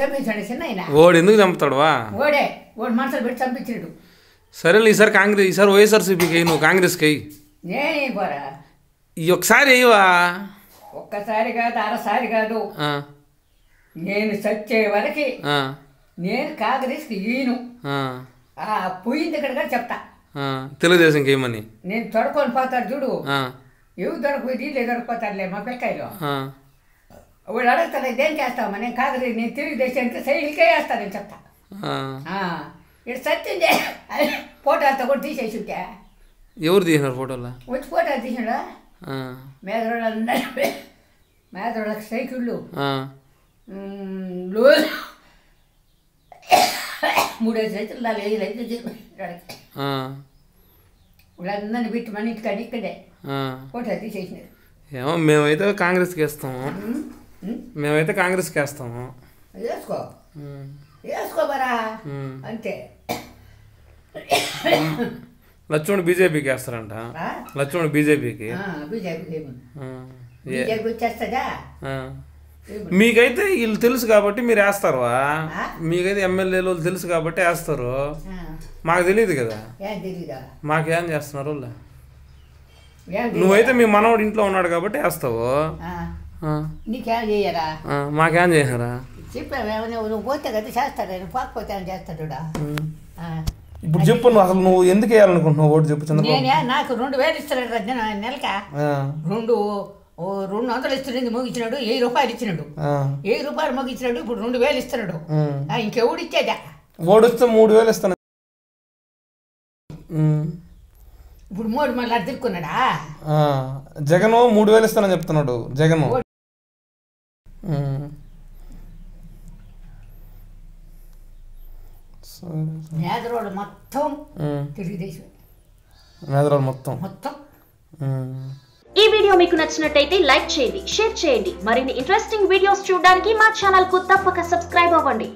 చంపించాడు చిన్న ఆయన ఓడు ఎందుకు చంపుతాడువా ఓడే ఓడి మనసులు పెట్టి చంపించాడు. సరేలే ఈసారి కాంగ్రెస్ ఈసారి వైఎస్ఆర్సీపీకి అయ్యి నువ్వు కాంగ్రెస్కి అయ్యి నేనే పోరా? ఈ ఒకసారి అయ్యవా ఒక్కసారి కాదు అరసారి కాదు. నేను చచ్చే వరకు నేను కాంగ్రెస్కి ఈను ఆ. పోయింది ఇక్కడ కూడా చెప్తా. తెలుగుదేశంకి ఏమని నేను తొడకొని పోతాడు చూడు. ఆ, ఎవి దొరకపోయి ఇల్లే దొరకపోతారులే మా పిల్లకాయలు. ఆ, వాడు అడుగుతారు ఇదేం చేస్తామా నేను కాంగ్రెస్ నేను తెలుగుదేశానికి సైకిల్కే వేస్తానని చెప్తా. ఇక్కడ సత్యం ఫోటోలతో కూడా తీసేసి ఉంటే ఎవరు తీసినారు ఫోటోలో వచ్చి ఫోటో తీసినాడు మేదరోళ్ళు మేదరోళ్ళకి సైకిళ్ళు మూడేసి రైతులు నాలుగు ఐదు రైతులు ఆ, వాళ్ళందరినీ పెట్టి మన ఇంటికాడ ఇక్కడే. ఫోటో తీసేసినారు ఏమో మేమైతే కాంగ్రెస్కి వేస్తాము? మేమైతే కాంగ్రెస్కి వేస్తాము వేసుకో. ఉమ్, వేసుకో బరా. ఉమ్. అంతే. లక్ష్మణ్ బీజేపీకి. వేస్తారంట? లక్ష్మణ్ బీజేపీకి? మీకైతే వీళ్ళు తెలుసు కాబట్టి మీరు వేస్తారువా? మీకైతే ఎమ్మెల్యేలు వాళ్ళు తెలుసు కాబట్టి వేస్తారు. మాకు తెలియదు కదా. మాకేం చేస్తున్నారు? నువ్వైతే మీ మనవడు ఇంట్లో ఉన్నాడు కాబట్టి వేస్తావు. నీకేం చేయరా ఆ, మాకేం చెప్పావేమో నువ్వు పోతే కదా చేస్తాడు పోకపోతే ఆ. ఇప్పుడు చెప్పు నువ్వు అసలు నువ్వు ఎందుకు వేయాలనుకుంటున్నావు ఓటు చెప్పు చంద్రబాబు? నేనే నాకు రెండు వేలు ఇస్తున్నాడు రజన నెలక. ఆ, రెండు ఓ రెండు వందలు ఇస్తున్నాడు ముగించినాడు వెయ్యి రూపాయలు ఇచ్చినాడు. ఆ, వెయ్యి రూపాయలు ముగించినాడు ఇప్పుడు రెండు వేలు ఇస్తున్నాడు. ఇంకెవడు ఇచ్చేదా? ఓటు వస్తే మూడు వేలు ఇస్తాను. ఇప్పుడు మోడీ మళ్ళీ తిరుక్కున్నాడా ఆ, జగను మూడు వేలు ఇస్తానని చెప్తున్నాడు జగను. నేదరోడు మొత్తం. తెలుగుదేశం. మేదరాలు మొత్తం. మొత్తం. ఈ వీడియో మీకు నచ్చినట్టయితే లైక్ చేయండి షేర్ చేయండి. మరిన్ని ఇంట్రెస్టింగ్ వీడియోస్ చూడడానికి మా ఛానల్కు తప్పక సబ్స్క్రైబ్ అవ్వండి.